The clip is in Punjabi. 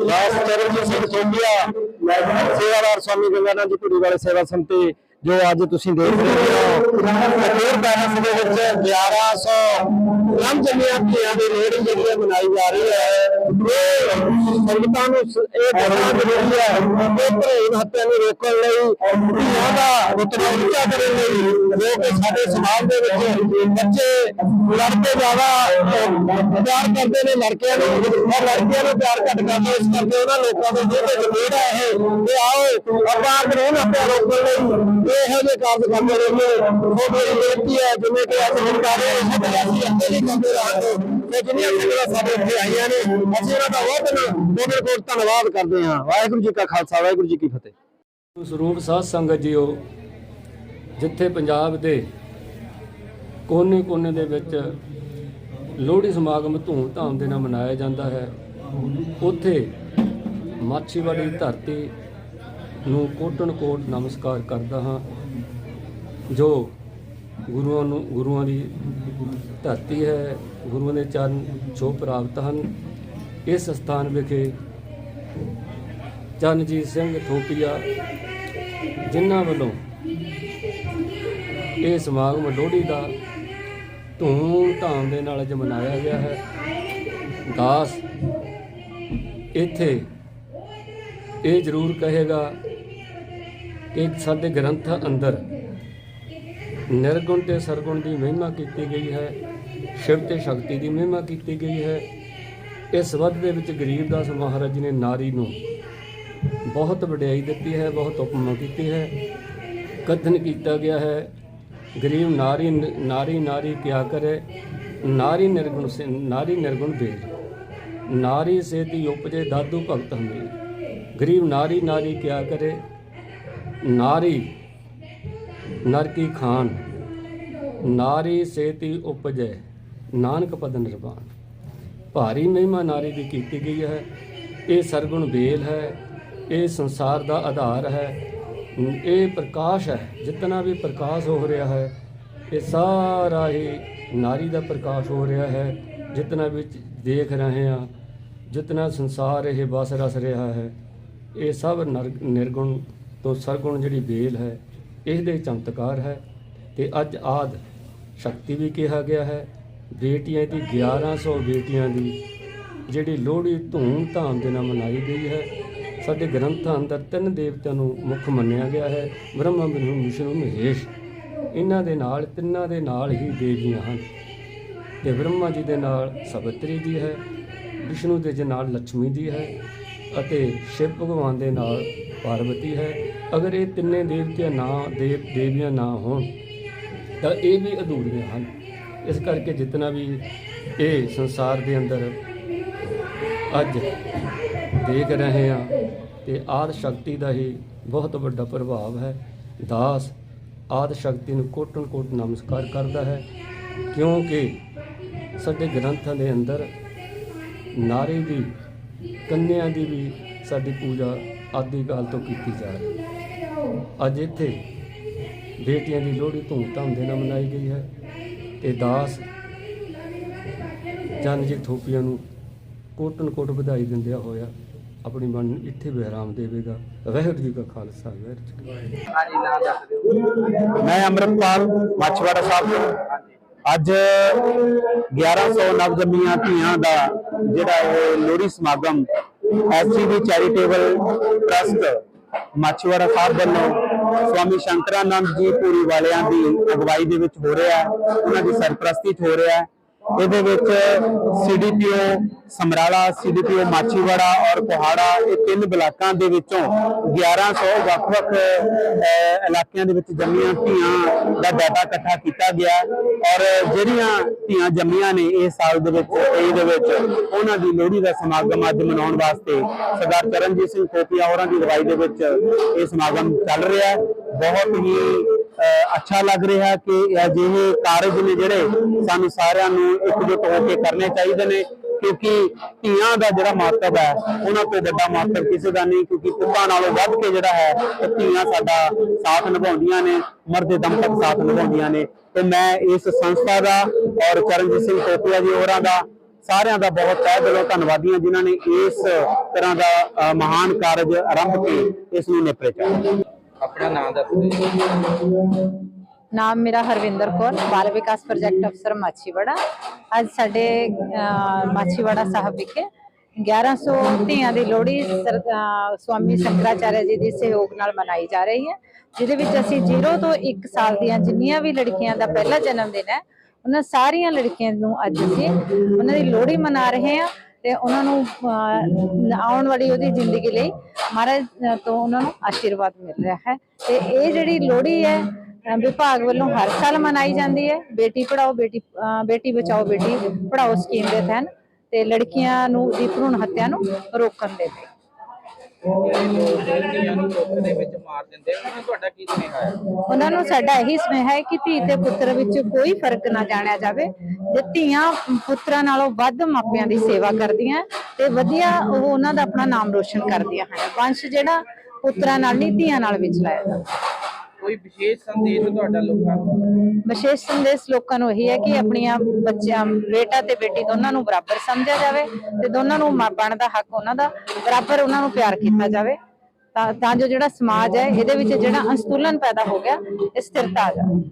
ਦਾਸ ਚਰਨਜੀਤ ਸਿੰਘ ਸੋਢੀਆ ਸੇਵਾਦਾਰ ਸਵਾਮੀ ਗੰਗਾਨੰਦ ਜੀ ਧੂਰੀ ਵਾਲੇ ਸੇਵਾ ਸੰਮਤੀ ਜੋ ਅੱਜ ਤੁਸੀਂ ਦੇਖ ਰਹੇ ਹੋ ਫਤਿਹਗੜ੍ਹ ਪੈਲਸ ਦੇ ਵਿੱਚ 1100 ਰਮ ਜਮੀਆਂ ਧੀਆਂ ਦੀ ਰੇੜੀ ਜਿਹੜੀ ਮਨਾਈ ਜਾ ਰਹੀ ਹੈ। ਇਹ ਸੰਗਤਾਂ ਨੂੰ ਇਹ ਦੱਸਣਾ ਜ਼ਰੂਰੀ ਹੈ ਕਿ ਭਰੂਣ ਹੱਤਿਆ ਨੂੰ ਰੋਕਣ ਲਈ ਧੀਆਂ ਦਾ ਉਤਰਾ ਉੱਚਾ ਕਰਨ ਲਈ ਜੋ ਕਿ ਸਾਡੇ ਸਮਾਜ ਦੇ ਵਿੱਚ ਬੱਚੇ ਲੜਕੇ ਜ਼ਿਆਦਾ, ਪਿਆਰ ਕਰਦੇ ਨੇ ਲੜਕਿਆਂ ਨੂੰ, ਔਰ ਲੜਕੀਆਂ ਨੂੰ ਪਿਆਰ ਘੱਟ ਕਰਦੇ, ਇਸ ਕਰਕੇ ਉਹਨਾਂ ਲੋਕਾਂ ਦੇ ਜਿਹੜੇ ਜ਼ਮੀਰ ਹੈ ਇਹ। ਆਓ, ਆਪਾਂ ਭਰੂਣ ਹੱਤਿਆ ਰੋਕਣ ਲਈ ਇਹੋ ਜਿਹੇ ਕਾਰਜ ਕਰਦੇ ਰਹੀਏ ਉਹ ਮੇਰੀ ਬੇਨਤੀ ਹੈ ਜਿਵੇਂ ਕਿ ਅੱਜ ਹੁਣ ਕਰ ਰਹੇ ਹਾਂ ਤੇ ਅਸੀਂ ਅੱਗੇ ਨਹੀਂ ਕਰਦੇ ਰਹਾਂਗੇ ਤੇ। ਜਿੰਨੀਆਂ ਸੰਗਤਾਂ ਸਾਡੇ ਇੱਥੇ ਆਈਆਂ ਨੇ, ਅਸੀਂ ਉਹਨਾਂ ਦਾ ਬਹੁਤ ਬਹੁਤ ਬਹੁਤ ਧੰਨਵਾਦ ਕਰਦੇ ਹਾਂ। ਵਾਹਿਗੁਰੂ ਜੀ ਕਾ ਖਾਲਸਾ, ਵਾਹਿਗੁਰੂ ਜੀ ਕੀ ਫਤਿਹ। ਸਰੂਪ ਸਾਧ ਸੰਗਤ ਜੀਓ, ਜਿੱਥੇ ਪੰਜਾਬ ਦੇ ਕੋਨੇ-ਕੋਨੇ ਦੇ ਵਿੱਚ ਲੋਹੜੀ ਸਮਾਗਮ ਧੂਮ-ਧਾਮ ਦੇ ਨਾਲ ਮਨਾਇਆ ਜਾਂਦਾ ਹੈ, ਉੱਥੇ ਮਾਛੀਵਾੜੀ ਧਰਤੀ ਨੂੰ ਕੋਟਨ-ਕੋਟ ਨਮਸਕਾਰ ਕਰਦਾ ਹਾਂ, ਜੋ ਗੁਰੂਆਂ ਨੂੰ, ਗੁਰੂਆਂ ਦੀ ਧਰਤੀ ਹੈ, ਗੁਰੂਆਂ ਦੇ ਚਰਨ ਛੋਹ ਪ੍ਰਾਪਤ ਹਨ, ਇਸ ਸਥਾਨ ਵਿਖੇ ਚਰਨਜੀਤ ਸਿੰਘ ਥੋਪੀਆ ਜਿਨ੍ਹਾਂ ਵੱਲੋਂ ਇਹ ਸਮਾਗਮ ਲੋਹੜੀ ਦਾ ਧੂਮ ਧਾਮ ਦੇ ਨਾਲ ਅੱਜ ਮਨਾਇਆ ਗਿਆ ਹੈ। ਦਾਸ ਇੱਥੇ ਇਹ ਜ਼ਰੂਰ ਕਹੇਗਾ ਕਿ ਸਾਡੇ ਗ੍ਰੰਥ ਅੰਦਰ ਨਿਰਗੁਣ ਤੇ ਸਰਗੁਣ ਦੀ ਮਹਿਮਾ ਕੀਤੀ ਗਈ ਹੈ, ਸ਼ਿਵ ਤੇ ਸ਼ਕਤੀ ਦੀ ਮਹਿਮਾ ਕੀਤੀ ਗਈ ਹੈ। ਇਸ ਵੱਧ ਦੇ ਵਿੱਚ ਗਰੀਬਦਾਸ ਮਹਾਰਾਜ ਜੀ ਨੇ ਨਾਰੀ ਨੂੰ ਬਹੁਤ ਵਡਿਆਈ ਦਿੱਤੀ ਹੈ, ਬਹੁਤ ਉਪਮਾ ਕੀਤੀ ਹੈ। ਕਥਨ ਕੀਤਾ ਗਿਆ ਹੈ, ਗਰੀਬ ਨਾਰੀ ਨਾਰੀ ਨਾਰੀ ਕਿਆ ਕਰੇ, ਨਾਰੀ ਨਿਰਗੁਣ ਸੇ, ਨਾਰੀ ਨਿਰਗੁਣ ਬੇਲ ਨਾਰੀ ਸੇਤੀ ਉਪਜੇ ਦਾਦੂ ਭਗਤ ਹਮੇ ਗਰੀਬ ਨਾਰੀ ਨਾਰੀ ਕਿਆ ਕਰੇ ਨਾਰੀ ਨਰ ਕੀ ਖਾਨ, ਨਾਰੀ ਸੇਤੀ ਉਪਜੈ, ਨਾਨਕ ਪਦ ਨਿਰਵਾਣ। ਭਾਰੀ ਮਹਿਮਾ ਨਾਰੀ ਦੀ ਕੀਤੀ ਗਈ ਹੈ। ਇਹ ਸਰਗੁਣ ਵੇਲ ਹੈ। ਇਹ ਸੰਸਾਰ ਦਾ ਆਧਾਰ ਹੈ। ਇਹ ਪ੍ਰਕਾਸ਼ ਹੈ। ਜਿਤਨਾ ਵੀ ਪ੍ਰਕਾਸ਼ ਹੋ ਰਿਹਾ ਹੈ, ਇਹ ਸਾਰਾ ਹੀ ਨਾਰੀ ਦਾ ਪ੍ਰਕਾਸ਼ ਹੋ ਰਿਹਾ ਹੈ। ਜਿਤਨਾ ਵੀ ਦੇਖ ਰਹੇ ਹਾਂ, ਜਿਤਨਾ ਸੰਸਾਰ ਇਹ ਵਸ ਰਸ ਰਿਹਾ ਹੈ, ਇਹ ਸਭ ਨਰ- ਨਿਰਗੁਣ ਤੋਂ ਸਰਗੁਣ ਜਿਹੜੀ ਵੇਲ ਹੈ, ਇਹਦੇ ਚਮਤਕਾਰ ਹੈ। ਤੇ ਅੱਜ ਆਦ ਸ਼ਕਤੀ ਵੀ ਕਿਹਾ ਗਿਆ ਹੈ। ਬੇਟੀਆਂ ਦੀ 1100 ਬੇਟੀਆਂ ਦੀ ਜਿਹੜੀ ਲੋਹੜੀ ਧੂਮ ਧਾਮ ਦੇ ਨਾਲ ਮਨਾਈ ਗਈ ਹੈ, ਸਾਡੇ ਗ੍ਰੰਥਾਂ ਅੰਦਰ ਤਿੰਨ ਦੇਵਤਿਆਂ ਨੂੰ ਮੁੱਖ ਮੰਨਿਆ ਗਿਆ ਹੈ, ਬ੍ਰਹਮਾ, ਵਿਸ਼ਨੂੰ ਵਿਸ਼ਨੂੰ, ਮਹੇਸ਼। ਇਹਨਾਂ ਦੇ ਨਾਲ, ਤਿੰਨਾਂ ਦੇ ਨਾਲ ਹੀ ਦੇਵੀਆਂ ਹਨ। ਤੇ ਬ੍ਰਹਮਾ ਜੀ ਦੇ ਨਾਲ ਸਵਿਤਰੀ ਜੀ ਹੈ, ਵਿਸ਼ਨੂੰ ਦੇ ਜੀ ਨਾਲ ਲక్ష్ਮੀ ਜੀ ਹੈ। ਅਤੇ ਸ਼ਿਵ ਭਗਵਾਨ ਦੇ ਨਾਲ ਪਾਰਵਤੀ ਹੈ। ਅਗਰ ਇਹ ਤਿੰਨੇ ਦੇਵਤਿਆਂ ਨਾ, ਦੇਵ, ਦੇਵੀਆਂ ਨਾ ਹੋਣ, ਤਾਂ ਇਹ ਵੀ ਅਧੂਰੀਆਂ ਹਨ। ਇਸ ਕਰਕੇ ਜਿਤਨਾ ਵੀ ਇਹ ਸੰਸਾਰ ਦੇ ਅੰਦਰ ਅੱਜ ਦੇਖ ਰਹੇ ਹਾਂ, ਤੇ ਆਦ ਸ਼ਕਤੀ ਦਾ ਹੀ ਬਹੁਤ ਵੱਡਾ ਪ੍ਰਭਾਵ ਹੈ। ਦਾਸ ਆਦ ਸ਼ਕਤੀ ਨੂੰ ਕੋਟਨ ਕੋਟ ਨਮਸਕਾਰ ਕਰਦਾ ਹੈ, ਕਿਉਂਕਿ ਸਾਡੇ ਗ੍ਰੰਥਾਂ ਦੇ ਅੰਦਰ ਨਾਰੀ ਦੀ ਕੰਨਿਆ ਦੀ ਵੀ ਸਾਡੀ ਪੂਜਾ ਆਦਿ ਕਾਲ ਤੋਂ ਕੀਤੀ ਜਾ ਰਹੀ। ਹੈ ਅੱਜ ਇੱਥੇ ਬੇਟੀਆਂ ਦੀ ਲੋਹੜੀ ਧੂਮਧਾਮ ਦੇ ਨਾਲ ਮਨਾਈ ਗਈ ਹੈ ਤੇ ਦਾਸ ਚੰਨਜੀਤ ਥੋਪੀਆਂ ਨੂੰ ਕੋਟਨ ਕੋਟ ਵਧਾਈ ਦਿੰਦਿਆਂ ਹੋਇਆ ਆਪਣੀ ਮਨ ਨੂੰ ਇੱਥੇ ਵਿਰਾਮ ਦੇਵੇਗਾ। ਵਾਹਿਗੁਰੂ ਜੀ ਕਾ ਖਾਲਸਾ ਵਾਹਿਗੁਰੂ ਜੀ ਕੀ ਫਤਿਹ। ਮੈਂ ਅੰਮ੍ਰਿਤਪਾਲ ਮੱਛਵਾੜਾ ਸਾਹਿਬ ਤੋਂ। ਅੱਜ 1100 ਨਵਜੰਮੀਆਂ ਧੀਆਂ ਦਾ ਜਿਹੜਾ ਇਹ ਲੋਹੜੀ ਸਮਾਗਮ SCB charitable trust Machhiwara Sahib ਵੱਲੋਂ ਸਵਾਮੀ ਸ਼ੰਕਰਾਨੰਦ ਜੀ ਪੂਰੀ ਵਾਲਿਆਂ ਦੀ ਅਗਵਾਈ ਦੇ ਵਿੱਚ ਹੋ ਰਿਹਾ ਹੈ, ਉਹਨਾਂ ਦੀ ਸਰਪ੍ਰਸਤੀ 'ਚ ਹੋ ਰਿਹਾ ਹੈ। ਇਹਦੇ ਵਿੱਚ ਸੀਡੀਪੀਓ ਸਮਰਾਲਾ ਸੀਡੀਪੀਓ ਮਾਛੀਵਾੜਾ ਔਰ ਕੋਹਾੜਾ, ਇਹ ਤਿੰਨ ਬਲਾਕਾਂ ਦੇ ਵਿੱਚੋਂ 1100 ਵੱਖ-ਵੱਖ ਇਲਾਕਿਆਂ ਦੇ ਵਿੱਚ ਜੰਮੀਆਂ ਧੀਆਂ ਦਾ ਡਾਟਾ ਇਕੱਠਾ ਕੀਤਾ ਗਿਆ ਔਰ ਜਿਹੜੀਆਂ ਧੀਆਂ ਜੰਮੀਆਂ ਨੇ ਇਸ ਸਾਲ ਦੇ ਵਿੱਚ 23 ਦੇ ਵਿੱਚ, ਉਹਨਾਂ ਦੀ ਲੋਹੜੀ ਦਾ ਸਮਾਗਮ ਅੱਜ ਮਨਾਉਣ ਵਾਸਤੇ ਸਰਦਾਰ ਚਰਨਜੀਤ ਸਿੰਘ ਖੋਪੀਆ ਹੋਰਾਂ ਦੀ ਅਗਵਾਈ ਦੇ ਵਿੱਚ ਇਹ ਸਮਾਗਮ ਚੱਲ ਰਿਹਾ ਬਹੁਤ ਹੀ ਅੱਛਾ ਲੱਗ ਰਿਹਾ ਕਿ ਅਜਿਹੇ ਕਾਰਜ ਨੇ ਜਿਹੜੇ ਸਾਨੂੰ ਸਾਰਿਆਂ ਨੂੰ ਇਕਜੁੱਟ ਹੋ ਕੇ ਕਰਨੇ ਚਾਹੀਦੇ ਨੇ, ਕਿਉਂਕਿ ਧੀਆਂ ਦਾ ਜਿਹੜਾ ਮਹੱਤਵ ਹੈ, ਉਹਨਾਂ ਤੋਂ ਵੱਡਾ ਮਹੱਤਵ ਕਿਸੇ ਦਾ ਨਹੀਂ, ਕਿਉਂਕਿ ਪੁੱਤਾਂ ਨਾਲੋਂ ਵੱਧ ਕੇ ਜਿਹੜਾ ਹੈ ਧੀਆਂ ਸਾਡਾ ਸਾਥ ਨਿਭਾਉਂਦੀਆਂ ਨੇ, ਮਰਦੇ ਦਮ ਤੱਕ ਸਾਥ ਨਿਭਾਉਂਦੀਆਂ ਨੇ। ਤੇ ਮੈਂ ਇਸ ਸੰਸਥਾ ਦਾ ਔਰ ਚਰਨਜੀਤ ਸਿੰਘ ਕੋਪੀਆ ਜੀ ਹੋਰਾਂ ਦਾ ਸਾਰਿਆਂ ਦਾ ਬਹੁਤ ਤਹਿ ਦਿਲੋਂ ਧੰਨਵਾਦੀ ਹਾਂ, ਜਿਨ੍ਹਾਂ ਨੇ ਇਸ ਤਰ੍ਹਾਂ ਦਾ ਮਹਾਨ ਕਾਰਜ ਆਰੰਭ ਕੇ ਇਸ ਨੂੰ ਨੇਪਰੇ ਚਾੜਿਆ ਆਪਣਾ ਨਾਮ ਦੱਸ ਦਿਓ ਨਾਮ ਮੇਰਾ ਹਰਵਿੰਦਰ ਕੌਰ, ਬਾਲ ਵਿਕਾਸ ਪ੍ਰੋਜੈਕਟ ਅਫਸਰ ਮਾਛੀਵਾੜਾ। ਅੱਜ ਸਾਡੇ ਮਾਛੀਵਾੜਾ ਸਾਹਿਬ ਵਿਖੇ 1100 ਧੀਆਂ ਦੀ ਲੋਹੜੀ ਸਵਾਮੀ ਸ਼ੰਕਰਾਚਾਰਿਆ ਜੀ ਦੇ ਸਹਿਯੋਗ ਨਾਲ ਮਨਾਈ ਜਾ ਰਹੀ ਹੈ, ਜਿਹਦੇ ਵਿੱਚ ਅਸੀਂ 0 ਤੋਂ 1 ਸਾਲ ਦੀਆਂ ਜਿੰਨੀਆਂ ਵੀ ਲੜਕੀਆਂ ਦਾ ਪਹਿਲਾ ਜਨਮ ਦਿਨ ਹੈ, ਉਹਨਾਂ ਸਾਰੀਆਂ ਲੜਕੀਆਂ ਨੂੰ ਅੱਜ ਅਸੀਂ ਉਹਨਾਂ ਦੀ ਲੋਹੜੀ ਮਨਾ ਰਹੇ ਹਾਂ। ਤੇ ਉਹਨਾਂ ਨੂੰ ਆਉਣ ਵਾਲੀ ਉਹਦੀ ਜ਼ਿੰਦਗੀ ਲਈ ਮਹਾਰਾਜ ਤੋਂ ਉਹਨਾਂ ਨੂੰ ਆਸ਼ੀਰਵਾਦ ਮਿਲ ਰਿਹਾ ਹੈ। ਤੇ ਇਹ ਜਿਹੜੀ ਲੋਹੜੀ ਹੈ ਵਿਭਾਗ ਵੱਲੋਂ ਹਰ ਸਾਲ ਮਨਾਈ ਜਾਂਦੀ ਹੈ। ਬੇਟੀ ਪੜਾਓ, ਬੇਟੀ ਬੇਟੀ ਬਚਾਓ, ਬੇਟੀ ਪੜਾਓ ਸਕੀਮ ਦੇ ਤਹਿਤ ਤੇ ਲੜਕੀਆਂ ਨੂੰ, ਦੀ ਭਰੂਣ ਹੱਤਿਆ ਨੂੰ ਰੋਕਣ ਦੇ ਲਈ। ਧੀਆਂ ਨੂੰ ਦੁੱਖ ਦੇ ਵਿੱਚ ਮਾਰ ਦਿੰਦੇ ਉਹਨਾਂ ਨੂੰ ਤੁਹਾਡਾ ਕੀ ਸੁਨੇਹਾ ਹੈ ਉਹਨਾਂ ਨੂੰ ਸਾਡਾ ਇਹੀ ਸੁਨੇਹਾ ਹੈ ਕਿ ਧੀ ਤੇ ਪੁੱਤਰ ਵਿੱਚ ਕੋਈ ਫ਼ਰਕ ਨਾ ਜਾਣਿਆ ਜਾਵੇ ਜੇ ਧੀਆਂ ਪੁੱਤਰਾਂ ਨਾਲੋਂ ਵੱਧ ਮਾਪਿਆਂ ਦੀ ਸੇਵਾ ਕਰਦੀਆਂ ਤੇ ਵਧੀਆ ਉਹ ਉਹਨਾਂ ਦਾ ਆਪਣਾ ਨਾਮ ਰੋਸ਼ਨ ਕਰਦੀਆਂ ਹਨ। ਵੰਸ਼ ਜਿਹੜਾ ਪੁੱਤਰਾਂ ਨਾਲ ਨਹੀਂ, ਧੀਆਂ ਨਾਲ ਵਿੱਚ ਲਾਇਆ ਜਾਂਦਾ। ਕੋਈ ਵਿਸ਼ੇਸ਼ ਸੰਦੇਸ਼ ਤੁਹਾਡਾ ਲੋਕਾਂ ਨੂੰ? ਵਿਸ਼ੇਸ਼ ਸੰਦੇਸ਼ ਲੋਕਾਂ ਨੂੰ ਇਹੀ ਹੈ ਕਿ ਆਪਣੀਆਂ ਬੱਚਿਆਂ, ਬੇਟਾ ਤੇ ਬੇਟੀ ਦੋਨਾਂ ਨੂੰ ਬਰਾਬਰ ਸਮਝਿਆ ਜਾਵੇ ਤੇ ਦੋਨਾਂ ਨੂੰ ਮਾਪਣ ਦਾ ਹੱਕ ਉਹਨਾਂ ਦਾ ਬਰਾਬਰ ਉਹਨਾਂ ਨੂੰ ਪਿਆਰ ਕੀਤਾ ਜਾਵੇ। ਤਾਂ ਜੋ ਜਿਹੜਾ ਸਮਾਜ ਹੈ, ਇਹਦੇ ਵਿੱਚ ਜਿਹੜਾ ਅਸੰਤੁਲਨ ਪੈਦਾ ਹੋ ਗਿਆ, ਇਹ ਸਥਿਰਤਾ ਆ ਜਾਵੇ।